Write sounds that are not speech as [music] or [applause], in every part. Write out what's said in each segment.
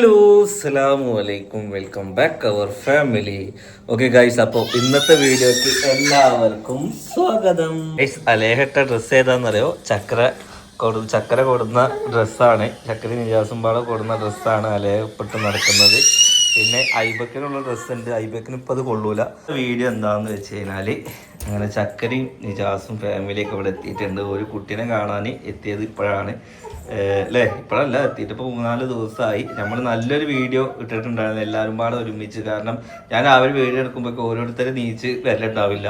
Hello അസ്സലാമു അലൈക്കും welcome back our family okay guys അപ്പോൾ ഇന്നത്തെ വീഡിയോക്ക് എല്ലാവർക്കും സ്വാഗതം. ഗൈസ് അലേഹട്ട ഡ്രസ്സ് ഏതാണെന്നറിയോ ചക്ര കൊടു ചക്കര കൊടുന്ന ഡ്രസ്സാണ് ചക്കര നിജാസും പാടെ കൊടുന്ന ഡ്രസ്സാണ് അലേഹപ്പെട്ട് നടക്കുന്നത്. പിന്നെ ഐബക്കിനുള്ള ഡ്രസ്സ് ഉണ്ട് ഐബക്കിന് ഇപ്പോൾ അത് കൊള്ളൂല. വീഡിയോ എന്താണെന്ന് വെച്ച് കഴിഞ്ഞാൽ അങ്ങനെ ചക്കരയും നിജാസും ഫാമിലിയൊക്കെ ഇവിടെ എത്തിയിട്ടുണ്ട്. ഒരു കുട്ടീനെ കാണാൻ എത്തിയത് ഇപ്പോഴാണ്. അല്ലേ? ഇപ്പോഴല്ല എത്തിയിട്ട് ഇപ്പോൾ മൂന്നാൽ ദിവസമായി നമ്മൾ നല്ലൊരു വീഡിയോ ഇട്ടിട്ടുണ്ടായിരുന്നു. എല്ലാവരും പാടെ ഒരുമിച്ച്. കാരണം ഞാൻ രാവിലെ വീഡിയോ എടുക്കുമ്പോൾ ഓരോരുത്തരും നീച്ച് വരലുണ്ടാവില്ല.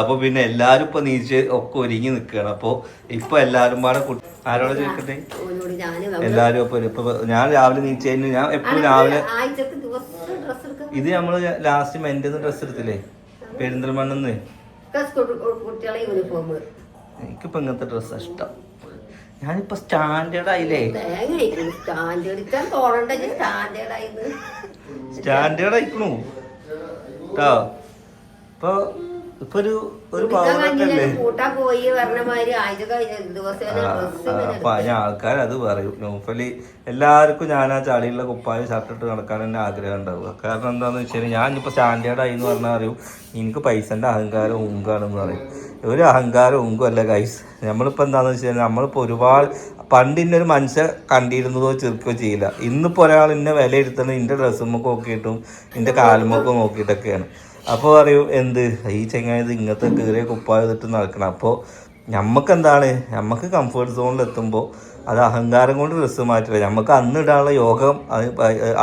അപ്പോൾ പിന്നെ എല്ലാവരും ഇപ്പോൾ നീച്ച് ഒക്കെ ഒരുങ്ങി നിൽക്കുകയാണ് അപ്പോൾ ഇപ്പോൾ എല്ലാവരും പാടെ ആരോട് ചോദിക്കട്ടെ? എല്ലാവരും അപ്പോൾ ഇപ്പോൾ ഞാൻ രാവിലെ നീച്ച് കഴിഞ്ഞ് ഞാൻ എപ്പോഴും രാവിലെ ഇത് നമ്മൾ ലാസ്റ്റ് മെന്റെ ഡ്രസ്സ് എടുത്തില്ലേ? പെരിന്തൽമണ്ണെന്ന്. എനിക്കിപ്പോൾ ഇങ്ങനത്തെ ഡ്രസ്സാണ് ഇഷ്ടം. ഞാനിപ്പോൾ സ്റ്റാൻഡേർഡ് ആയില്ലേ സ്റ്റാൻഡേർഡ് ആയിക്കണു കേട്ടോ ഇപ്പൊ ഇപ്പൊ ഒരു ഒരു ആൾക്കാർ അത് പറയും. നോഫലി എല്ലാവർക്കും ഞാൻ ആ ചളിയുള്ള കുപ്പായ ഷർട്ട് ഇട്ട് നടക്കാൻ തന്നെ ആഗ്രഹം ഉണ്ടാവുക കാരണം എന്താന്ന് വെച്ചാൽ ഞാൻ ഇപ്പൊ സ്റ്റാൻഡേർഡ് ആയി എന്ന് പറഞ്ഞാൽ അറിയും എനിക്ക് പൈസന്റെ അഹങ്കാരം ഉങ്കാണെന്ന് പറയും. ഒരു അഹങ്കാരം ഉങ്കും അല്ല ഗൈസ് നമ്മളിപ്പോൾ എന്താണെന്ന് വെച്ച് കഴിഞ്ഞാൽ നമ്മളിപ്പോൾ ഒരുപാട് പണ്ട് ഇന്നൊരു മനുഷ്യ കണ്ടിരുന്നതോ ചെറുക്കോ ചെയ്യില്ല. ഇന്നിപ്പോൾ ഒരാൾ ഇന്നെ വിലയിരുത്തുന്നത് ഇന്റെ ഡ്രസ്സുമൊക്കെ നോക്കിയിട്ടും എന്റെ കാലുമൊക്കെ നോക്കിയിട്ടൊക്കെയാണ്. അപ്പോൾ പറയൂ എന്ത്? ഈ ചെങ്ങായത് ഇങ്ങനത്തെ കീറിയ കുപ്പായതിട്ട് നടക്കണം. അപ്പോൾ നമുക്ക് എന്താണ് നമുക്ക് കംഫേർട്ട് സോണിൽ എത്തുമ്പോൾ അത് അഹങ്കാരം കൊണ്ട് ഡ്രസ്സ് മാറ്റില്ല. നമുക്ക് അന്ന് ഇടാനുള്ള യോഗം അത്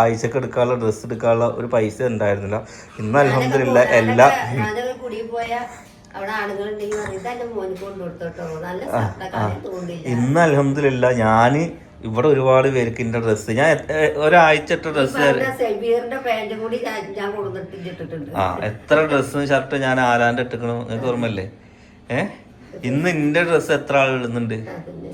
ആഴ്ചക്ക് എടുക്കാനുള്ള ഡ്രസ്സ് എടുക്കാനുള്ള ഒരു പൈസ ഉണ്ടായിരുന്നില്ല. ഇന്ന് അലഹമില്ല എല്ലാ അവിടെ ആളുകളുണ്ടെങ്കിൽ മോനിക്ക് നല്ല ഇന്ന് അലഹമില്ല ഞാൻ ഇവിടെ ഒരുപാട് പേർക്ക് എന്റെ ഡ്രസ്സ് ഞാൻ ഒരാഴ്ച ഡ്രസ്സ് ഞാൻ ആ എത്ര ഡ്രസ്സും ഷർട്ട് ഞാൻ ആരാന്റെ ഇട്ടിക്കണു? നിങ്ങൾക്ക് ഓർമ്മല്ലേ ഏ? ഇന്ന് എന്റെ ഡ്രസ് എത്ര ആൾ ഇടുന്നുണ്ട്?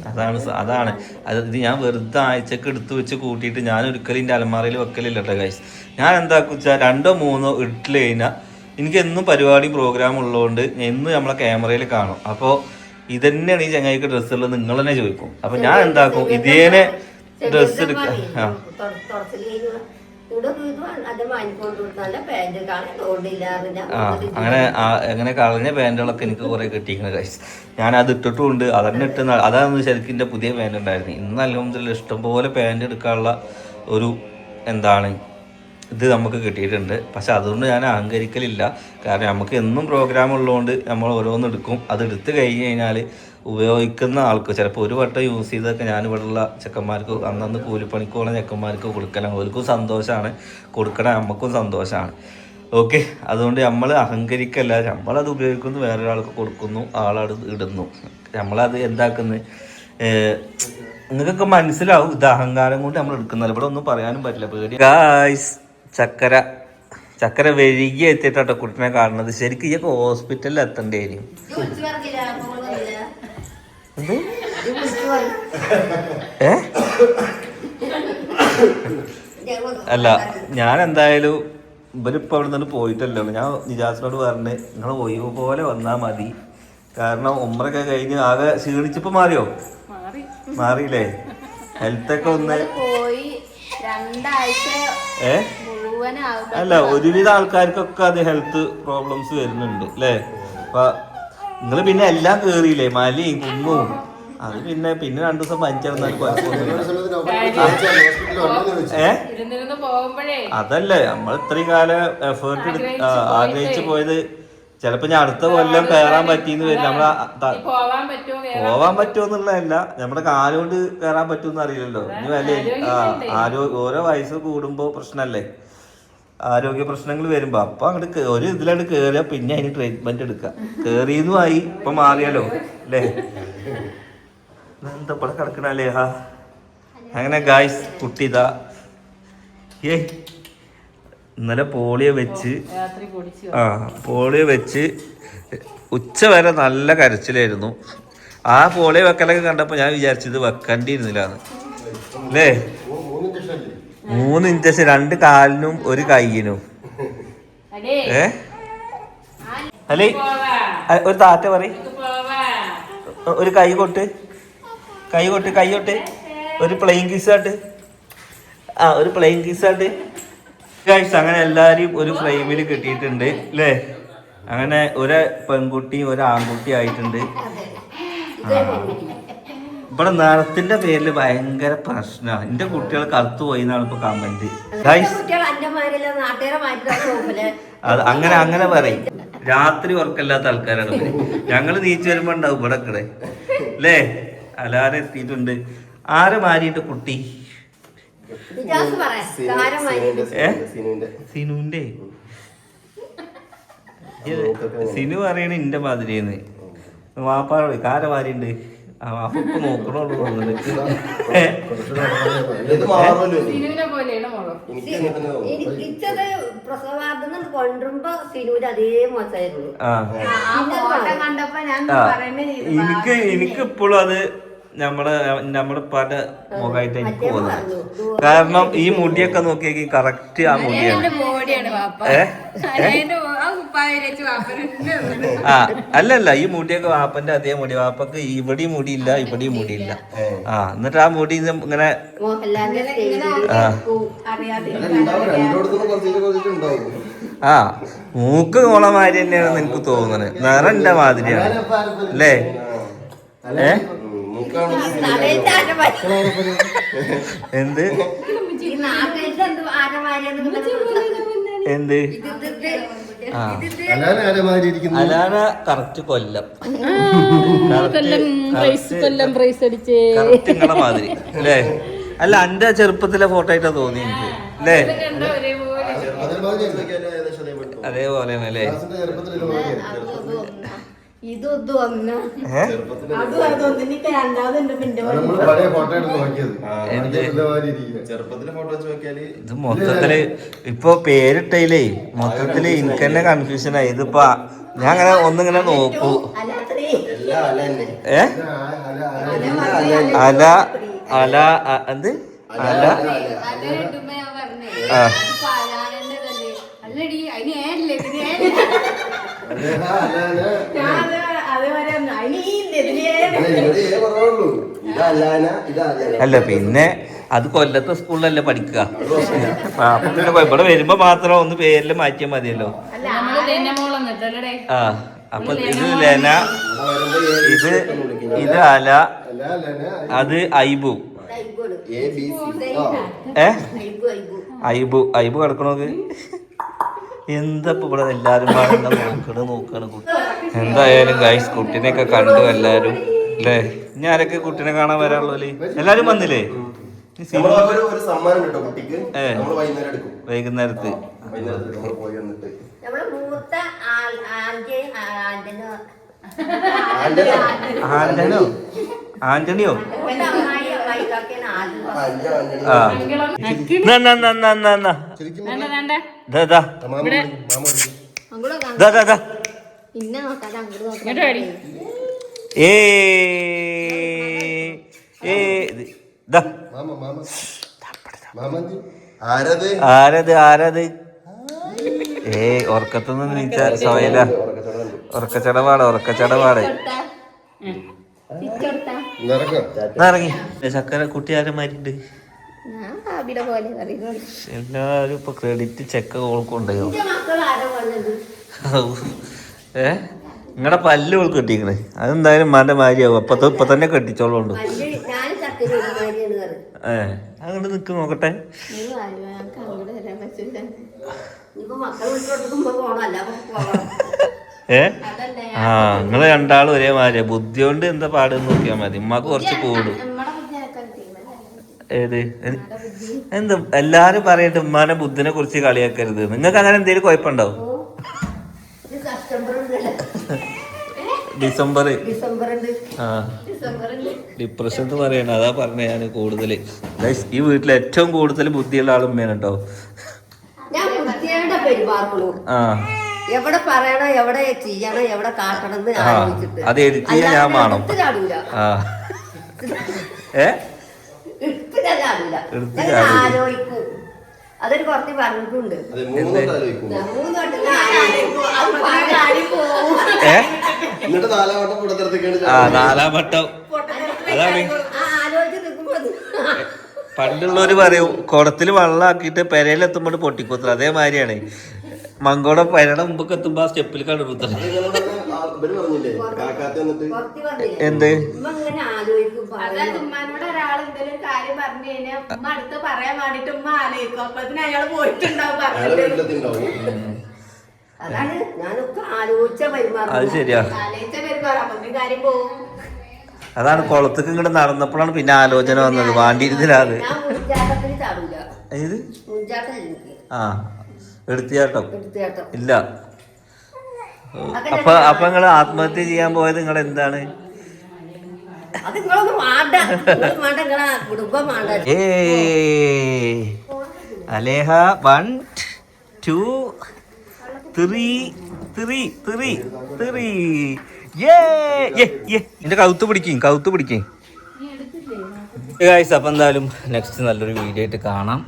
അതാണ് അതാണ്. അത് ഇത് ഞാൻ വെറുതെ ആഴ്ചക്ക് എടുത്തു വെച്ച് കൂട്ടിയിട്ട് ഞാൻ ഒരിക്കലും എന്റെ അലമാറയിൽ വെക്കലില്ല കേട്ടോ ഞാൻ എന്താക്കുവെച്ചാൽ രണ്ടോ മൂന്നോ ഇട്ടില്ല കഴിഞ്ഞാൽ എനിക്ക് എന്നും പരിപാടി പ്രോഗ്രാം ഉള്ളതുകൊണ്ട് എന്നും നമ്മളെ ക്യാമറയിൽ കാണും. അപ്പോൾ ഇതന്നെയാണ് ഈ ചങ്ങായിക്ക് ഡ്രസ്സ് ഉള്ളത് നിങ്ങൾ തന്നെ ചോദിക്കും. അപ്പോൾ ഞാൻ എന്താക്കും? ഇതേനെ ഡ്രസ്സ് ആ. അങ്ങനെ അങ്ങനെ കളഞ്ഞ പാന്റുകളൊക്കെ എനിക്ക് കുറെ കിട്ടിയിരിക്കുന്നത് കഴിച്ചു ഞാൻ അത് ഇട്ടിട്ടുണ്ട് അതന്നെ ഇട്ട് അതാണ് ശരിക്കും എന്റെ പുതിയ പാന്റ് ഉണ്ടായിരുന്നു. ഇന്ന് അല്ലെങ്കിൽ ഇഷ്ടംപോലെ പാന്റ് എടുക്കാനുള്ള ഒരു എന്താണ് ഇത് നമുക്ക് കിട്ടിയിട്ടുണ്ട്. പക്ഷെ അതുകൊണ്ട് ഞാൻ അഹങ്കരിക്കലില്ല. കാരണം നമുക്ക് എന്നും പ്രോഗ്രാം ഉള്ളതുകൊണ്ട് നമ്മൾ ഓരോന്ന് എടുക്കും. അത് എടുത്തു കഴിഞ്ഞ് കഴിഞ്ഞാൽ ഉപയോഗിക്കുന്ന ആൾക്ക് ചിലപ്പോൾ ഒരു വട്ടം യൂസ് ചെയ്തൊക്കെ ഞാൻ ഇവിടെയുള്ള ചെക്കന്മാർക്ക് അന്നന്ന് കൂലിപ്പണിക്കുള്ള ചെക്കന്മാർക്ക് കൊടുക്കണം. അവർക്കും സന്തോഷമാണ് കൊടുക്കണ നമുക്കും സന്തോഷമാണ് ഓക്കെ അതുകൊണ്ട് നമ്മൾ അഹങ്കരിക്കല്ല. നമ്മളത് ഉപയോഗിക്കുന്നു വേറൊരാൾക്ക് കൊടുക്കുന്നു ആളത് ഇടുന്നു. നമ്മളത് എന്താക്കുന്നത് നിങ്ങൾക്കൊക്കെ മനസ്സിലാവും ഇത് അഹങ്കാരം കൊണ്ട് നമ്മൾ എടുക്കുന്നില്ല ഇവിടെ ഒന്നും പറയാനും പറ്റില്ല. പേടി ഗായ്സ് ചക്കര ചക്കര വെഴുകി എത്തിയിട്ടോ കുട്ടിനെ കാണുന്നത്. ശരിക്കും ഇയൊക്കെ ഹോസ്പിറ്റലിൽ എത്തേണ്ടി വരും ഏ? അല്ല ഞാൻ എന്തായാലും ഇവരിപ്പോൾ അവിടെ നിന്ന് പോയിട്ടല്ലോ ഞാൻ നിജാസിനോട് പറഞ്ഞ് നിങ്ങൾ ഒഴിവ് പോലെ വന്നാ മതി. കാരണം ഉമ്മറൊക്കെ കഴിഞ്ഞ് ആകെ ക്ഷീണിച്ചപ്പോൾ മാറിയോ? മാറിയില്ലേ? ഹെൽത്തൊക്കെ ഒന്ന് പോയി രണ്ടാഴ്ച ഏ? മുഴുവനാകും അല്ല ഒരുവിധ ആൾക്കാർക്കൊക്കെ അത് ഹെൽത്ത് പ്രോബ്ലംസ് വരുന്നുണ്ട് അല്ലേ അപ്പൊ നിങ്ങൾ പിന്നെ എല്ലാം കേറിയില്ലേ? മലയും കുന്നും അത് പിന്നെ പിന്നെ രണ്ടു ദിവസം പനിച്ചിരുന്നാൽ കുഴപ്പമൊന്നുമില്ല. ഏ? അതല്ലേ നമ്മൾ ഇത്രയും കാലം എഫേർട്ട് ആഗ്രഹിച്ചു പോയത്. ചിലപ്പോ ഞാൻ അടുത്ത കൊല്ലം കയറാൻ പറ്റിയെന്ന് വരില്ല. നമ്മളെ പോവാൻ പറ്റുമെന്നുള്ളതല്ല നമ്മുടെ കാലുകൊണ്ട് കയറാൻ പറ്റുമെന്ന് അറിയില്ലല്ലോ ഇനി വല്ല ആരോ ഓരോ വയസ്സ് കൂടുമ്പോ പ്രശ്നല്ലേ? ആരോഗ്യ പ്രശ്നങ്ങൾ വരുമ്പോ അപ്പൊ അങ്ങോട്ട് ഒരു ഇതിലങ്ങോട്ട് കേറിയാ പിന്നെ അതിന് ട്രീറ്റ്മെന്റ് എടുക്കാം. കേറിയെന്നും ആയി ഇപ്പൊ മാറിയാലോ? അല്ലേ? എന്താ ഇവിടെ കിടക്കണല്ലേ? ഹാ അങ്ങനെ ഗായ്സ് കുട്ടി ഇതാ. ഏ ഇന്നലെ പോളിയോ വെച്ച് ആ പോളിയോ വെച്ച് ഉച്ച വരെ നല്ല കരച്ചിലായിരുന്നു. ആ പോളിയോ വെക്കലൊക്കെ കണ്ടപ്പോൾ ഞാൻ വിചാരിച്ചത് വെക്കേണ്ടിയിരുന്നില്ല അല്ലേ? മൂന്ന് ഇഞ്ചസ് രണ്ട് കാലിനും ഒരു കൈയിനും. ഏ? അല്ലേ ഒരു താറ്റ പറ ഒരു കൈ കൊട്ട്. കൈ കൊട്ട് കൈ കൊട്ട്. ഒരു പ്ലെയിൻ കീസാട്ട് ആ ഒരു പ്ലെയിൻ കീസാട്ട് ഗൈസ് അങ്ങനെ എല്ലാരും ഒരു ഫ്രെയിമിൽ കിട്ടിയിട്ടുണ്ട് അല്ലേ അങ്ങനെ ഒരു പെൺകുട്ടി ഒരു ആൺകുട്ടി ആയിട്ടുണ്ട്. ഇവിടെ നിറത്തിന്റെ പേരിൽ ഭയങ്കര പ്രശ്നമാണ് എന്റെ കുട്ടികൾ കറുത്തു പോയി എന്നാണ് ഇപ്പൊ കമന്റ് അത് അങ്ങനെ അങ്ങനെ പറയും. രാത്രി ഉറക്കല്ലാത്ത ആൾക്കാരാണ് ഞങ്ങൾ ഞങ്ങൾ നീച്ചു വരുമ്പോ ഉണ്ടാവും ഇവിടെ കിടെ അല്ലേ അലാരം എത്തിയിട്ടുണ്ട്. ആരെ മാറിയിട്ട് കുട്ടി? സിനുവിന്റെ. സിനു പറയണ ഇന്റെ മാതിരിന്ന് വാപ്പാറോ കാര മാരിണ്ട് ആ വാപ്പ നോക്കണുള്ളൂ തോന്നുന്നുണ്ട് ഏ? ഇത് മാറുമല്ലോ. പോലെയാണ് മോളോ എനിക്ക് അങ്ങനെ തന്നെ തോന്നുന്നു. എനിക്കിച്ചത് പ്രസവാർന്ന് കൊണ്ടുവരുമ്പോ സിനൂര് അതേ മോശമായിരുന്നു. എനിക്ക് എനിക്ക് ഇപ്പോഴും അത് നമ്മളെ നമ്മൾ പല മുഖമായിട്ട് എനിക്ക് തോന്നുന്നത് കാരണം ഈ മുടിയൊക്കെ നോക്കിയെങ്കിൽ കറക്റ്റ് ആ മുടിയാണ്. ആ അല്ലല്ല ഈ മുടിയൊക്കെ വാപ്പന്റെ അതേ മുടി. വാപ്പക്ക് ഇവിടെയും മുടിയില്ല ഇവിടെയും മുടിയില്ല. ആ എന്നിട്ട് ആ മുടി ഇങ്ങനെ ആ. മൂക്ക് നോള മാതിരി തന്നെയാണ് തന്നെയാണെന്ന് എനിക്ക് തോന്നുന്നത്. നിറന്റെ മാതിരിയാണ്. അല്ലേ ഏ? എന്ത്? എന്ത് അലാന കറക്റ്റ് കൊല്ലം. കൊല്ലം പ്രൈസ് അടിച്ചേ. നിങ്ങളെ മാതിരി അല്ലേ? അല്ല എന്റെ ചെറുപ്പത്തിലെ ഫോട്ടോ ആയിട്ടാ തോന്നി എനിക്ക് അല്ലേ. അതേപോലെയാണ് അല്ലേ? ഇത് മൊത്തത്തിൽ ഇപ്പൊ പേരിട്ടയിലേ മൊത്തത്തിൽ എനിക്ക് തന്നെ കൺഫ്യൂഷൻ ആയി. ഇതിപ്പോ ഞാൻ അങ്ങനെ ഒന്നിങ്ങനെ നോക്കൂ. ഏ? അല- അല- എന്ത്? അല ആ. അല്ലടി അതിന് ഏല്ലേ അല്ല, പിന്നെ അത് കൊല്ലത്തെ സ്കൂളിലല്ലേ പഠിക്കുക? പിന്നെ ഇവിടെ വരുമ്പോ മാത്രം ഒന്ന് പേരിൽ മാറ്റിയാൽ മതിയല്ലോ. ആ അപ്പൊ ഇത് ലെന ഇത് ഇത് അല അത് ഐബു. ഏ? ഐബു ഐബു. ഐബു ഐബു കിടക്കണോക്ക് എന്താ ഇപ്പൊ ഇവിടെ എല്ലാരും [laughs] നോക്കണ് നോക്കണ് കുട്ടി. എന്തായാലും ഗൈസ് കുട്ടീനെയൊക്കെ കണ്ടു എല്ലാരും അല്ലേ ഇനി ആരൊക്കെ കുട്ടീനെ കാണാൻ വരാനുള്ളൂ എല്ലാരും വന്നില്ലേ? വൈകുന്നേരത്ത്. ആന്റണിയോ ആന്റണിയോ ഏ ഏ? ആരത്? ആരത് ആരത്? ഏയ് ഉറക്കത്തൊന്നും നീച്ച സോയല. ഉറക്കച്ചടവുണ്ട്. ഉറക്കച്ചടപാട് ചക്കര എല്ലാരും ഇപ്പൊ ക്രെഡിറ്റ് ചെക്ക് ഏ? നിങ്ങളുടെ പല്ല് ഓൾക്ക് കെട്ടിക്കണേ. അതെന്തായാലും മാന്റെ മാരിയാവും അപ്പൊ ഇപ്പൊ തന്നെ കെട്ടിച്ചോളുണ്ട് ഏ അങ്ങോട്ട് നിക്ക് നോക്കട്ടെ. മക്കൾ പോകണം ഏ? ആ നിങ്ങൾ രണ്ടാളും ഒരേ മാതിരി ബുദ്ധി കൊണ്ട് എന്താ പാട് നോക്കിയാ മതി. ഉമ്മക്ക് കുറച്ച് കൂടും. ഏത്? എന്ത്? എല്ലാരും പറയട്ടെ ഉമ്മാനെ ബുദ്ധിനെ കുറിച്ച് കളിയാക്കരുത്. നിങ്ങൾക്ക് അങ്ങനെ എന്തെങ്കിലും കുഴപ്പമുണ്ടാവും ഡിസംബർ ആ. ഡിപ്രഷൻ എന്ന് പറയണ അതാ പറഞ്ഞ ഞാൻ കൂടുതൽ ഈ വീട്ടിൽ ഏറ്റവും കൂടുതൽ ബുദ്ധിയുള്ള ആളും ഉമ്മയാണ് കേട്ടോ ആ. എവിടെ പറയണം എവിടെ ചെയ്യണം എവിടെ കാട്ടണം എന്ന് ആ, ആലോചിച്ചിട്ട്. അത് എഡിറ്റ് ചെയ്യാൻ ഞാൻ വേണം. ഏ. ആലോചിക്കും. അതൊരു കുറച്ച് പറഞ്ഞിട്ടുണ്ട്. നാലാം വട്ടം അതാണ് പണ്ടുള്ളവര് പറയും കുടത്തിൽ വെള്ളമാക്കിയിട്ട് പെരയിലെത്തുമ്പോൾ പൊട്ടിക്കുത്തൽ അതേമാതിരിയാണ്. മങ്കോടെ പെരയുടെ മുമ്പൊക്കെ എത്തുമ്പോ ആ സ്റ്റെപ്പിൽ കണ്ടുപിടുത്ത എന്ത്? അതായത്. ഉമ്മാനോട് ഒരാൾ എന്തെങ്കിലും കാര്യം പറഞ്ഞു കഴിഞ്ഞാൽ ഉമ്മ അടുത്ത് പറയാൻ വേണ്ടിട്ട് ഉമ്മ ആലോചിക്കും. അപ്പത്തിന് അയാൾ പോയിട്ടുണ്ടാവും പറഞ്ഞിട്ട്. അതാണ് ഞാനൊക്കെ ആലോചിച്ച അത് ശരിയാ. ആലോചിച്ച പെരുമാറും. അപ്പത്തിന് കാര്യം പോകും അതാണ് കുളത്തേക്ക് ഇങ്ങോട്ട് നടന്നപ്പോഴാണ് പിന്നെ ആലോചന വന്നത്. വാണ്ടിയിരുന്നില്ല അത്. ആ. എടുത്തിയാട്ടോ ഇല്ല. അപ്പൊ അപ്പൊ നിങ്ങൾ ആത്മഹത്യ ചെയ്യാൻ പോയത് നിങ്ങൾ എന്താണ്? നിങ്ങൾ അലേഹ one two three three three three ഏ എന്റെ കൗത്ത് പിടിക്കും കൗത്ത് പിടിക്കും. ഗായ്സ് അപ്പം എന്തായാലും നെക്സ്റ്റ് നല്ലൊരു വീഡിയോ ആയിട്ട് കാണാം.